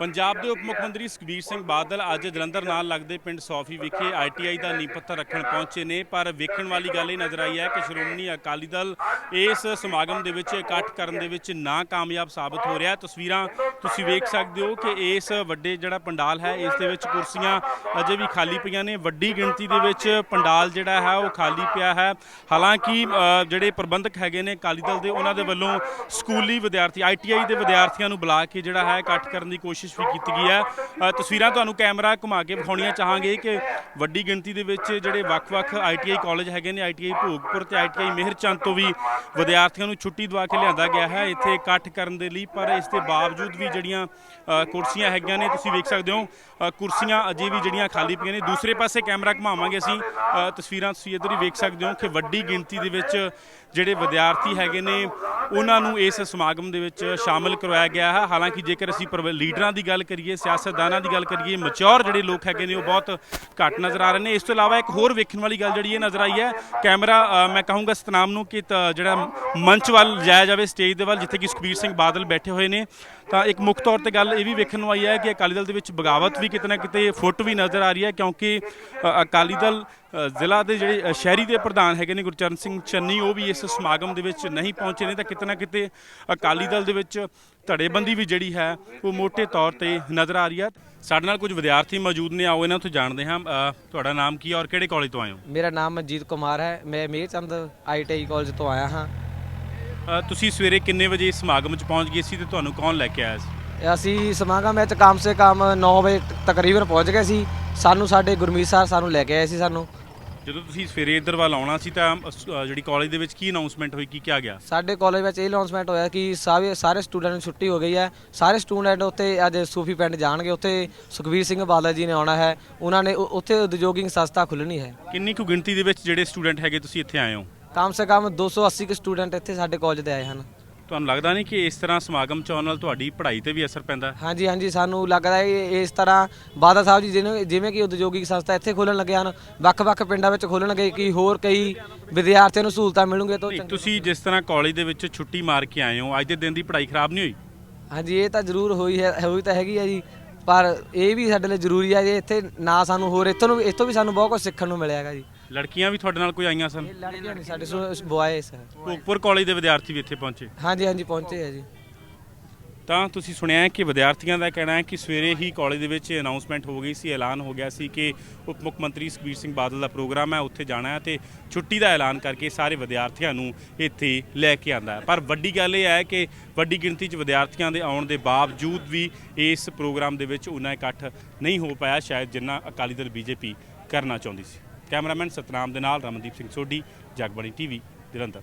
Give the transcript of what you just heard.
ਪੰਜਾਬ ਦੇ ਉਪ ਮੁੱਖ ਮੰਤਰੀ ਸੁਖਬੀਰ ਸਿੰਘ ਬਾਦਲ ਅੱਜ ਜਲੰਧਰ ਨਾਲ ਲੱਗਦੇ ਪਿੰਡ ਸੌਫੀ ਵਿਖੇ ਆਈਟੀਆਈ ਦਾ ਨੀਂਹ ਪੱਥਰ ਰੱਖਣ ਪਹੁੰਚੇ ਨੇ, ਪਰ ਵੇਖਣ ਵਾਲੀ ਗੱਲ ਇਹ ਨਜ਼ਰ ਆਈ ਹੈ ਕਿ ਸ਼੍ਰੋਮਣੀ ਅਕਾਲੀ ਦਲ ਇਸ ਸਮਾਗਮ ਦੇ ਵਿੱਚ ਇਕੱਠ ਕਰਨ ਦੇ ਵਿੱਚ ਨਾ ਕਾਮਯਾਬ ਸਾਬਤ ਹੋ ਰਿਹਾ। ਤਸਵੀਰਾਂ ਤੁਸੀਂ ਵੇਖ ਸਕਦੇ ਹੋ ਕਿ ਇਸ ਵੱਡੇ ਜਿਹੜਾ ਪੰਡਾਲ ਹੈ, ਇਸ ਦੇ ਵਿੱਚ ਕੁਰਸੀਆਂ ਅਜੇ ਵੀ ਖਾਲੀ ਪਈਆਂ ਨੇ। ਵੱਡੀ ਗਿਣਤੀ ਦੇ ਵਿੱਚ ਪੰਡਾਲ ਜਿਹੜਾ ਹੈ, ਉਹ ਖਾਲੀ ਪਿਆ ਹੈ। ਹਾਲਾਂਕਿ ਜਿਹੜੇ ਪ੍ਰਬੰਧਕ ਹੈਗੇ ਨੇ ਅਕਾਲੀ ਦਲ ਦੇ, ਉਹਨਾਂ ਦੇ ਵੱਲੋਂ ਸਕੂਲੀ ਵਿਦਿਆਰਥੀ ਆਈਟੀਆਈ ਦੇ ਵਿਦਿਆਰਥੀਆਂ ਨੂੰ ਬੁਲਾ ਕੇ ਜਿਹੜਾ ਹੈ ਇਕੱਠ ਕਰਨ ਦੀ ਕੋਸ਼ਿਸ਼ ਵੀ ਕੀਤੀ ਗਈ ਹੈ। ਤਸਵੀਰਾਂ ਤੁਹਾਨੂੰ ਕੈਮਰਾ ਘੁਮਾ ਕੇ ਵਿਖਾਉਣੀਆਂ ਚਾਹਾਂਗੇ ਕਿ ਵੱਡੀ ਗਿਣਤੀ ਦੇ ਵਿੱਚ ਜਿਹੜੇ ਵੱਖ-ਵੱਖ ਆਈਟੀਆਈ ਕਾਲਜ ਹੈਗੇ ਨੇ ਆਈਟੀਆਈ ਭੋਗਪੁਰ ਤੇ ਆਈਟੀਆਈ ਮਿਹਰਚੰਦ ਤੋਂ ਵੀ ਵਿਦਿਆਰਥੀਆਂ ਨੂੰ ਛੁੱਟੀ ਦਵਾ ਕੇ ਲਿਆਂਦਾ ਗਿਆ ਹੈ। ਇੱਥੇ ਇਕੱਠ ਕਰਨ ਦੇ ਲਈ, ਪਰ ਇਸ ਦੇ ਬਾਵਜੂਦ ਵੀ ਜਿਹੜੀਆਂ ਕੁਰਸੀਆਂ ਹੈਗੀਆਂ ਨੇ, ਤੁਸੀਂ ਵੇਖ ਸਕਦੇ ਹੋ ਕੁਰਸੀਆਂ ਅਜੇ ਵੀ ਜਿਹੜੀਆਂ ਖਾਲੀ ਪਈਆਂ ਨੇ। ਦੂਸਰੇ ਪਾਸੇ ਕੈਮਰਾ ਘੁਮਾਵਾਂਗੇ ਅਸੀਂ। ਤਸਵੀਰਾਂ ਤੁਸੀਂ ਇੱਧਰ ਹੀ ਵੇਖ ਸਕਦੇ ਹੋ ਕਿ ਵੱਡੀ ਗਿਣਤੀ ਦੇ ਵਿੱਚ ਜਿਹੜੇ ਵਿਦਿਆਰਥੀ ਹੈਗੇ ਨੇ, ਉਹਨਾਂ ਨੂੰ ਇਸ ਸਮਾਗਮ ਦੇ ਵਿੱਚ ਸ਼ਾਮਲ ਕਰਵਾਇਆ ਗਿਆ ਹੈ। ਹਾਲਾਂਕਿ ਜੇਕਰ ਅਸੀਂ ਪ੍ਰਵ- ਲੀਡਰਾਂ ਦੀ ਦੀ ਗੱਲ ਕਰੀਏ, ਸਿਆਸਤਦਾਨਾਂ ਦੀ ਗੱਲ ਕਰੀਏ ਮੈਚੁਰ ਜਿਹੜੇ ਲੋਕ ਹੈਗੇ ਨੇ, ਉਹ ਬਹੁਤ ਘੱਟ ਨਜ਼ਰ ਆ ਰਹੇ ਨੇ। ਇਸ ਤੋਂ ਇਲਾਵਾ ਇੱਕ ਹੋਰ ਵੇਖਣ ਵਾਲੀ ਗੱਲ ਜਿਹੜੀ ਇਹ ਨਜ਼ਰ ਆਈ ਹੈ, ਕੈਮਰਾ ਮੈਂ ਕਹੂੰਗਾ ਸਤਨਾਮ ਨੂੰ ਕਿ ਜਿਹੜਾ ਮੰਚ ਵੱਲ ਜਾਇਆ ਜਾਵੇ ਸਟੇਜ ਦੇ ਵੱਲ, ਜਿੱਥੇ ਕਿ ਸੁਖਬੀਰ ਸਿੰਘ ਬਾਦਲ ਬੈਠੇ ਹੋਏ ਨੇ। ਤਾਂ ਇੱਕ ਮੁੱਖ ਤੌਰ ਤੇ ਗੱਲ ਇਹ ਵੀ ਵੇਖਣ ਨੂੰ ਆਈ ਹੈ ਕਿ ਅਕਾਲੀ ਦਲ ਦੇ ਵਿੱਚ ਬਗਾਵਤ ਵੀ ਕਿਤੇ ਨਾ ਕਿਤੇ ਫੁੱਟ ਵੀ ਨਜ਼ਰ ਆ ਰਹੀ ਹੈ, ਕਿਉਂਕਿ ਅਕਾਲੀ ਦਲ ਜ਼ਿਲ੍ਹਾ ਦੇ ਜਿਹੜੇ ਸ਼ਹਿਰੀ ਦੇ ਪ੍ਰਧਾਨ ਹੈਗੇ ਨੇ, ਗੁਰਚਰਨ ਸਿੰਘ ਚੰਨੀ, ਉਹ ਵੀ ਇਸ ਸਮਾਗਮ ਦੇ ਵਿੱਚ ਨਹੀਂ ਪਹੁੰਚੇ ਨੇ। ਤਾਂ ਕਿਤੇ ਨਾ ਕਿਤੇ ਅਕਾਲੀ ਦਲ ਦੇ ਵਿੱਚ ਧੜੇਬੰਦੀ ਵੀ ਜਿਹੜੀ ਹੈ ਉਹ ਮੋٹے ਤੌਰ ਤੇ ਨਜ਼ਰ ਆ ਰਹੀ ਹੈ। ਸਾਡੇ ਨਾਲ ਕੁਝ ਵਿਦਿਆਰਥੀ ਮੌਜੂਦ ਨੇ ਆਓ ਇਹਨਾਂ ਤੋਂ ਜਾਣਦੇ ਹਾਂ। ਤੁਹਾਡਾ ਨਾਮ ਕੀ ਹੈ ਔਰ ਕਿਹੜੇ ਕਾਲਜ ਤੋਂ ਆਏ ਹੋ? ਮੇਰਾ ਨਾਮ ਮਨਜੀਤ ਕੁਮਾਰ ਹੈ। ਮੈਂ ਮੇਰਚੰਦ ਆਈਟੀਆਈ ਕਾਲਜ ਤੋਂ ਆਇਆ ਹਾਂ। ਤੁਸੀਂ ਸਵੇਰੇ ਕਿੰਨੇ ਵਜੇ ਇਸ ਸਮਾਗਮ 'ਚ ਪਹੁੰਚ ਗਏ ਸੀ ਤੇ ਤੁਹਾਨੂੰ ਕੌਣ ਲੈ ਕੇ ਆਇਆ ਸੀ? ਅਸੀਂ ਸਮਾਗਮ ਵਿੱਚ ਕਮ ਸੇ ਕਮ 9 ਵਜੇ ਤਕਰੀਬਨ ਪਹੁੰਚ ਗਏ ਸੀ। ਸਾਨੂੰ ਸਾਡੇ ਗੁਰਮੀਤ ਸਰ ਸਾਨੂੰ ਲੈ ਕੇ ਆਏ ਸੀ ਸਾਨੂੰ। ਜਦੋਂ ਤੁਸੀਂ ਸਵੇਰੇ ਇੱਧਰ ਵੱਲ ਆਉਣਾ ਸੀ ਤਾਂ ਜਿਹੜੀ ਕਾਲਜ ਦੇ ਵਿੱਚ ਕੀ ਅਨਾਉਂਸਮੈਂਟ ਹੋਈ? ਕੀ ਕਿਹਾ ਗਿਆ? ਸਾਡੇ ਕਾਲਜ ਵਿੱਚ ਇਹ ਅਨਾਉਂਸਮੈਂਟ ਹੋਇਆ ਕਿ ਸਾਰੇ ਸਾਰੇ ਸਟੂਡੈਂਟ ਨੂੰ ਛੁੱਟੀ ਹੋ ਗਈ ਹੈ। ਸਾਰੇ ਸਟੂਡੈਂਟ ਉੱਥੇ ਅੱਜ ਸੂਫੀ ਪਿੰਡ ਜਾਣਗੇ। ਉੱਥੇ ਸੁਖਬੀਰ ਸਿੰਘ ਬਾਦਲ ਜੀ ਨੇ ਆਉਣਾ ਹੈ। ਉਹਨਾਂ ਨੇ ਉ- ਉੱਥੇ ਉਦਯੋਗਿਕ ਸੰਸਥਾ ਖੁੱਲਣੀ ਹੈ। ਕਿੰਨੀ ਕੁ ਗਿਣਤੀ ਦੇ ਵਿੱਚ ਜਿਹੜੇ ਸਟੂਡੈਂਟ ਹੈਗੇ ਤੁਸੀਂ ਇੱਥੇ ਆਏ ਹੋ? ਕਮ ਸੇ ਕਮ 280 ਕੁ ਸਟੂਡੈਂਟ ਇੱਥੇ ਸਾਡੇ ਕਾਲਜ ਦੇ ਆਏ ਹਨ। ਤੁਹਾਨੂੰ ਲੱਗਦਾ ਨਹੀਂ ਕਿ ਇਸ ਤਰ੍ਹਾਂ ਸਮਾਗਮ ਚ ਆਉਣ ਨਾਲ ਤੁਹਾਡੀ ਪੜ੍ਹਾਈ ਤੇ ਵੀ ਅਸਰ ਪੈਂਦਾ ਹੈ? ਹਾਂਜੀ ਹਾਂਜੀ ਸਾਨੂੰ ਲੱਗਦਾ ਹੈ ਕਿ ਇਸ ਤਰ੍ਹਾਂ ਬਾਦਲ ਸਾਹਿਬ ਜੀ ਜਿਵੇਂ ਜਿਵੇਂ ਕਿ ਉਦਯੋਗਿਕ ਸੰਸਥਾ ਇੱਥੇ ਖੋਲਣ ਲੱਗੇ ਹਨ ਵੱਖ-ਵੱਖ ਪਿੰਡਾਂ ਵਿੱਚ ਖੋਲਣਗੇ ਕਿ ਹੋਰ ਕਈ ਵਿਦਿਆਰਥੀਆਂ ਨੂੰ ਸਹੂਲਤਾਂ ਮਿਲਣਗੀਆਂ ਤਾਂ ਨਹੀਂ ਤੁਸੀਂ ਜਿਸ ਤਰ੍ਹਾਂ ਕਾਲਜ ਦੇ ਵਿੱਚ ਛੁੱਟੀ ਮਾਰ ਕੇ ਆਏ ਹੋ ਅੱਜ ਦੇ ਦਿਨ ਦੀ ਪੜ੍ਹਾਈ ਖਰਾਬ ਨਹੀਂ ਹੋਈ ਹਾਂਜੀ ਇਹ ਤਾਂ ਜ਼ਰੂਰ ਹੋਈ ਹੈ ਹੋਈ ਤਾਂ ਹੈਗੀ ਹੈ ਜੀ ਪਰ ਇਹ ਵੀ ਸਾਡੇ ਲਈ ਜ਼ਰੂਰੀ ਹੈ ਜੀ ਇੱਥੇ ਨਾ ਸਾਨੂੰ ਹੋਰ ਇੱਥੋਂ ਨੂੰ ਇੱਥੋਂ ਵੀ ਸਾਨੂੰ ਬਹੁਤ ਕੁਝ ਸਿੱਖਣ ਨੂੰ ਮਿਲਿਆ ਹੈਗਾ ਜੀ ਲੜਕੀਆਂ ਵੀ ਤੁਹਾਡੇ ਨਾਲ ਕੋਈ ਆਈਆਂ ਸਨ? ਇਹ ਲੜਕੀਆਂ ਨਹੀਂ ਸਾਡੇ ਬੁਆਏਸ ਹੈ ਭੋਗਪੁਰ ਕਾਲਜ ਦੇ ਵਿਦਿਆਰਥੀ ਵੀ ਇੱਥੇ ਪਹੁੰਚੇ? ਹਾਂਜੀ ਹਾਂਜੀ ਪਹੁੰਚੇ ਹੈ ਜੀ। ਤਾਂ ਤੁਸੀਂ ਸੁਣਿਆ ਹੈ ਕਿ ਵਿਦਿਆਰਥੀਆਂ ਦਾ ਕਹਿਣਾ ਹੈ ਕਿ ਸਵੇਰੇ ਹੀ ਕਾਲਜ ਦੇ ਵਿੱਚ ਅਨਾਉਂਸਮੈਂਟ ਹੋ ਗਈ ਸੀ ਐਲਾਨ ਹੋ ਗਿਆ ਸੀ ਕਿ ਉਪ ਮੁੱਖ ਮੰਤਰੀ ਸੁਖਬੀਰ ਸਿੰਘ ਬਾਦਲ ਦਾ ਪ੍ਰੋਗਰਾਮ ਹੈ ਉੱਥੇ ਜਾਣਾ ਹੈ ਤੇ ਛੁੱਟੀ ਦਾ ਐਲਾਨ ਕਰਕੇ ਸਾਰੇ ਵਿਦਿਆਰਥੀਆਂ ਨੂੰ ਇੱਥੇ ਲੈ ਕੇ ਆਂਦਾ ਹੈ। ਪਰ ਵੱਡੀ ਗੱਲ ਇਹ ਹੈ ਕਿ ਵੱਡੀ ਗਿਣਤੀ 'ਚ ਵਿਦਿਆਰਥੀਆਂ ਦੇ ਆਉਣ ਦੇ ਬਾਵਜੂਦ ਵੀ ਇਸ ਪ੍ਰੋਗਰਾਮ ਦੇ ਵਿੱਚ ਉਨਾ ਇਕੱਠ ਨਹੀਂ ਹੋ ਪਾਇਆ ਸ਼ਾਇਦ ਜਿੰਨਾ ਅਕਾਲੀ ਦਲ ਬੀਜੇਪੀ ਕਰਨਾ ਚਾਹੁੰਦੀ ਸੀ। ਕੈਮਰਾਮੈਨ ਸਤਨਾਮ ਦੇ ਨਾਲ ਰਮਨਦੀਪ ਸਿੰਘ ਸੋਢੀ ਜਗਬਾਣੀ ਟੀਵੀ ਜਲੰਧਰ।